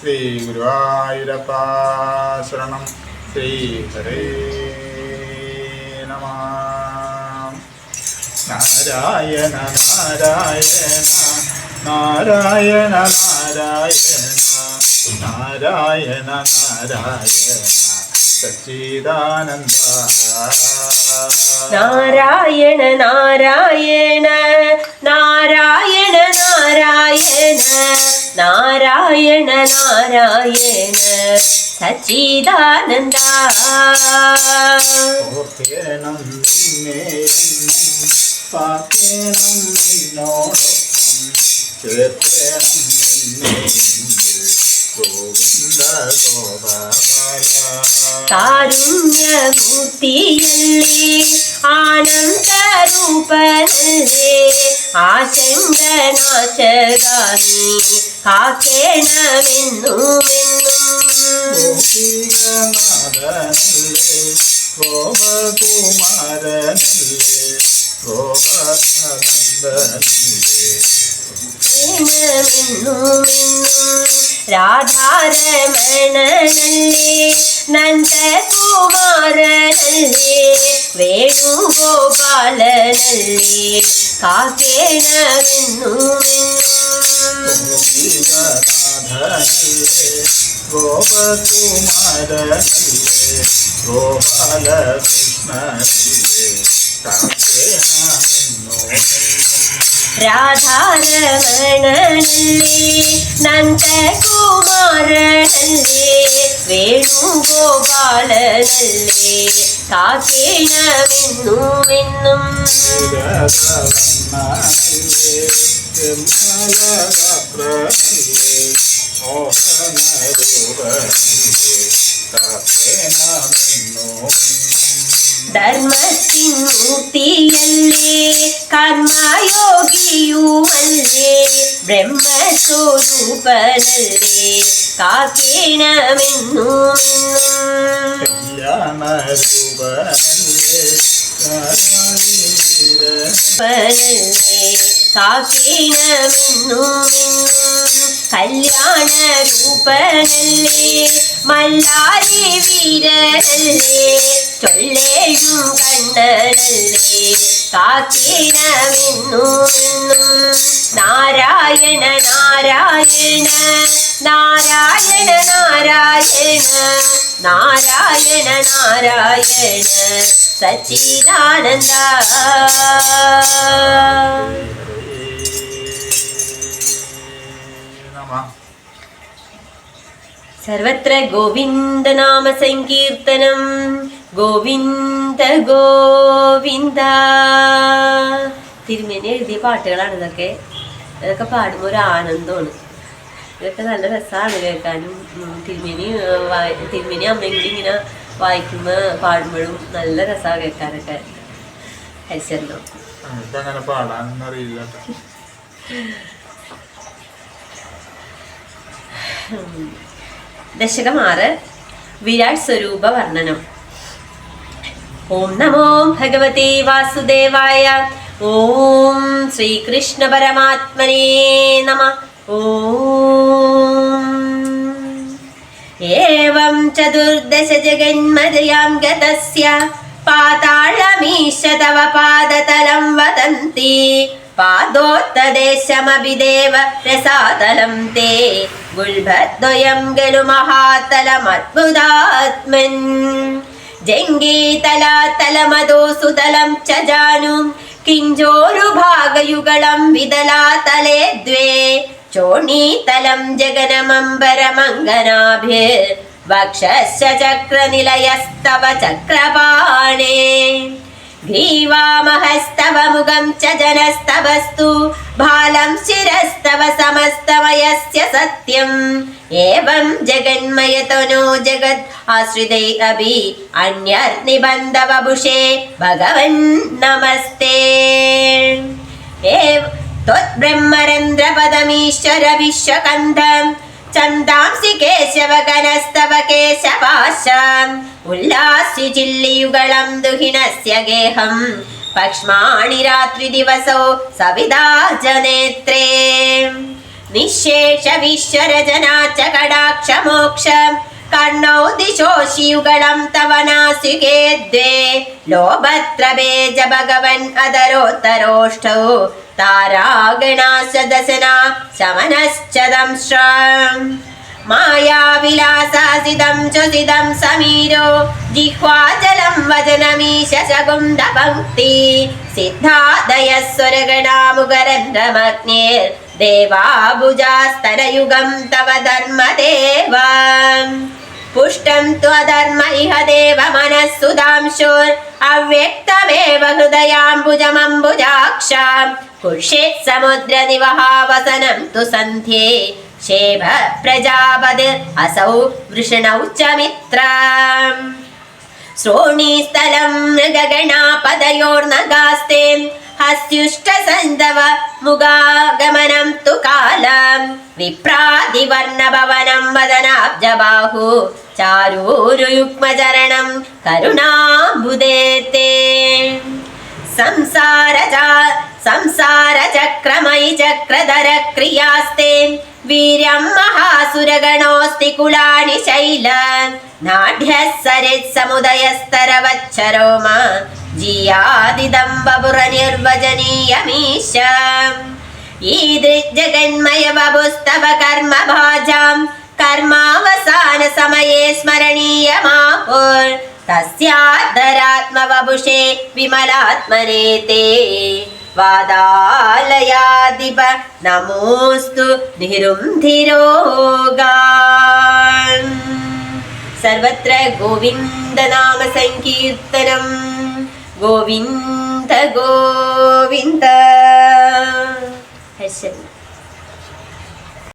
ശ്രീ ഗുരുവായൂരപ്പ ശരണം. ശ്രീ ഹരേ നമ. നാരായണ നാരായണ നാരായണ നാരായണ നാരായണ നാരായണ. സച്ചിദാനന്ദ. നാരായണ നാരായണ നാരായണ നാരായണ. നാരായണ നാരായണ സച്ചിദാനന്ദ. ഓർക്കേണം നിന്നെ എന്നും പാക്കേണം നിന്നോടൊപ്പം. ചേർക്കേണം നിന്നെ എന്നിൽ ഗോവിന്ദ ഗോപാല കാരുണ്യമൂർത്തിയല്ലേ ആനന്ദരൂപനല്ലേ. ആശങ്കനാശകാനി കാക്കേണമെന്നുമെന്നും ഗോപികനാഥനല്ലേ ഗോപകുമാരനല്ലേ ഗോപനന്ദനല്ലേ രാധാരമണനല്ലേ നന്ദകുമാരനല്ലേ വേണുഗോപാലനല്ലേ കാക്കേണമെന്നുമെന്നും ഗോപികനാഥനല്ലേ ഗോപകുമാരനല്ലേ ഗോപാലകൃഷ്ണനല്ലേ കാക്കേണമെന്നോ രാധാരമണനല്ലേ? നന്ദകുമാരനല്ലേ വേണുഗോപാലനല്ലേ കാക്കേണമെന്നുമെന്നും മോഹനരൂപനിലേ കാക്കേണമെന്നോ ധർമ്മത്തിൻ മൂർത്തിയല്ലേ കർമ്മയോഗിയുമല്ലേ ബ്രഹ്മസ്വരൂപനല്ലേ? കാക്കേണമെന്നുമെന്നും കാക്കേണമെന്നുമെന്നും കല്യാണ രൂപനല്ലേ മല്ലാരി വീരനല്ലേ ചൊല്ലേഴും കണ്ണനല്ലേ കാക്കേണമെന്നുമെന്നും നാരായണ നാരായണ നാരായണ നാരായണ നാരായണ നാരായണ സച്ചിദാനന്ദ. സർവത്ര ഗോവിന്ദനാമ സങ്കീർത്തനം. ഗോവിന്ദ ഗോവിന്ദ. തിരുമേനി എഴുതിയ പാട്ടുകളാണ് ഇതൊക്കെ. ഇതൊക്കെ പാടുമ്പോൾ ഒരു ആനന്ദമാണ്. ഇതൊക്കെ നല്ല രസമാണ് കേൾക്കാനും. തിരുമേനി വായി- തിരുമേനി അമ്മയും കൂടി ഇങ്ങനെ വായിക്കുമ്പോൾ പാടുമ്പോഴും നല്ല രസമാണ് കേൾക്കാനൊക്കെ. ഹരിച്ചല്ലോ നമുക്കങ്ങനെ പാടാനൊന്നും അറിയില്ല കേട്ടോ. ദശകമാറ് വിരാട് സ്വരൂപ വർണനം. ഓം നമോ ഭഗവതി വാസുദേവായ. ഓം ശ്രീകൃഷ്ണ പരമാത്മനേ നമ. ഏവം ചതുർദശ ജഗന്മതയാം ഗതസ്യ. പാതാളമീശ തവ പാദതലം വദന്തി പാദോത്തദേശമഭിദേവ രസാതലം തേ. ഗുൽഭദ്വയം ഗലു മഹാതലമദ്ഭുതാത്മൻ ജംഗീതലാതലമദോസുതലം ചജാനും ജാനും. കിഞ്ചോരുഭാഗയുഗളം വിതലാതലേ ദ്വേ. ചോണീതലം ജഗനമംബരമംഗനാഭ്യ. വക്ഷശ്ച ചക്രനിലയസ്തവ ചക്രപാണേ. ग्रीवामहस्तव मुखं च जनस्तवस्तु भालं शिरस्तव समस्तमयस्य सत्यम् एवं जगन्मयतनो जगत् आश्रितै अपि अन्यर्निबन्धवभुषे भगवन् नमस्ते एव त्वद्ब्रह्मरन्ध्रपदमीश्वर विश्वकन्दम् ചന്ദാംസി കേശവകനസ്തവ കേശവാശാം ഉല്ലാസ്യ ചില്ലിയുഗളം ദുഹിനസ്യ ഗേഹം. പക്ഷ്മാണി രാത്രി ദിവസോ സവിതാജനേത്രേ നിശേഷ വിശ്വരചനാച്ച കടാക്ഷമോക്ഷം കർണൗ ദിശോശിയുഗളം തവ നാസികേ ദ്വേ ലോഭത്രപേ ജ ഭഗവൻ അതരോത്തരോഷ്ടൗ श्च दशना शमनश्च मायाविलासासिदं श्रयाविलासादिदं समीरो जिह्वाचलं वजनमीशगुन्द सिद्धादयः स्वरगणामुकरन्दमग्नेवाबुजास्तरयुगं तव धर्मदेव। पुष्टं त्वधर्म इह देव मनः मनस्सुधांशुर् अव्यक्तमेव हृदयाम्बुजमम्बुजा। ഹൃദയാംബുജമംബുജാക്ഷ കുർഷേത് സമുദ്ര നിവഹാവസനം തു സന്ധ്യേ ശേഭ പ്രജാപതി അസൗ വൃഷണൗ ച മിത്ര ശ്രോണീസ്ഥലം മൃഗഗണാപദയോർനഗാസ്തെ ഹസ്യുഷ്ടസന്ധവ മുഖാഗമനം തു കാലം വിപ്രാതിവർണഭവനം വദനാബ്ജബാഹു സംസാര ചക്രമയി ചക്രധര ക്രിയാസ്തെ വീര്യം മഹാസുരഗണോസ്തി കുലാനി ശൈല. നാഢ്യഃ സരിത് സമുദയസ്തരവച്ചരോമ ജിയാദിദം ബപുര നിർവചനീയമീശ ഈദൃജഗന്മയ ബപുസ്തവ കർമ്മ ഭാജാം വാദാലയാദിപ നമോസ്തു നിരുന്ധിരോഗാൻ സർവത്ര ഗോവിന്ദനാമ സങ്കീർത്തനം ഗോവിന്ദ ഗോവിന്ദ. ഹർഷൻ